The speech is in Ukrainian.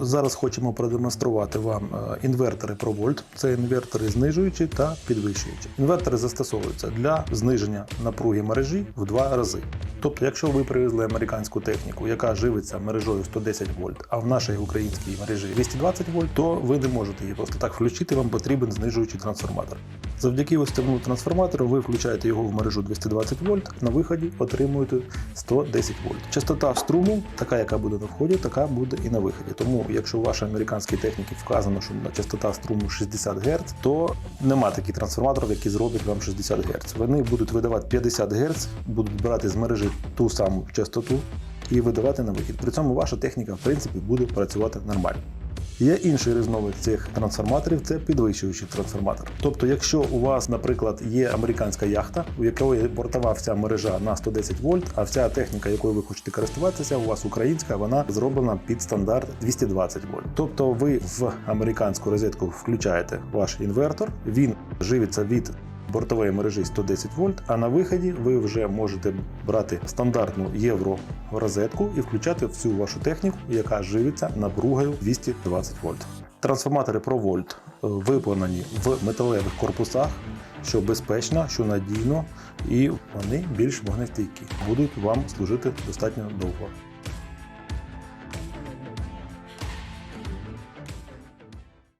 Зараз хочемо продемонструвати вам е, інвертори ProVolt. Це інвертори знижуючі та підвищуючі. Інвертори застосовуються для зниження напруги мережі в два рази. Тобто, якщо ви привезли американську техніку, яка живиться мережою 110 вольт, а в нашій українській мережі 220 вольт, то ви не можете її просто так включити. Вам потрібен знижуючий трансформатор. Завдяки ось цьому трансформатору ви включаєте його в мережу 220 вольт, на виході отримуєте 110 вольт. Частота струму, така, яка буде на вході, така буде і на виході. Тому, якщо у вашій американській техніці вказано, що частота струму 60 Гц, то нема таких трансформаторів, які зроблять вам 60 Гц. Вони будуть видавати 50 Гц, будуть брати з мережі ту саму частоту і видавати на вихід. При цьому ваша техніка, в принципі, буде працювати нормально. Є інший різновид цих трансформаторів це підвищуючий трансформатор. Тобто, якщо у вас, наприклад, є американська яхта, у якої бортова вся мережа на 110 вольт, а вся техніка, якою ви хочете користуватися, у вас українська, вона зроблена під стандарт 220 вольт. Тобто, ви в американську розетку включаєте ваш інвертор, він живиться від бортової мережі 110 вольт, а на виході ви вже можете брати стандартну євро розетку і включати всю вашу техніку, яка живиться напругою 220 вольт. Трансформатори ProVolt е, виконані в металевих корпусах, що безпечно, що надійно, і вони більш вогнестійкі, будуть вам служити достатньо довго.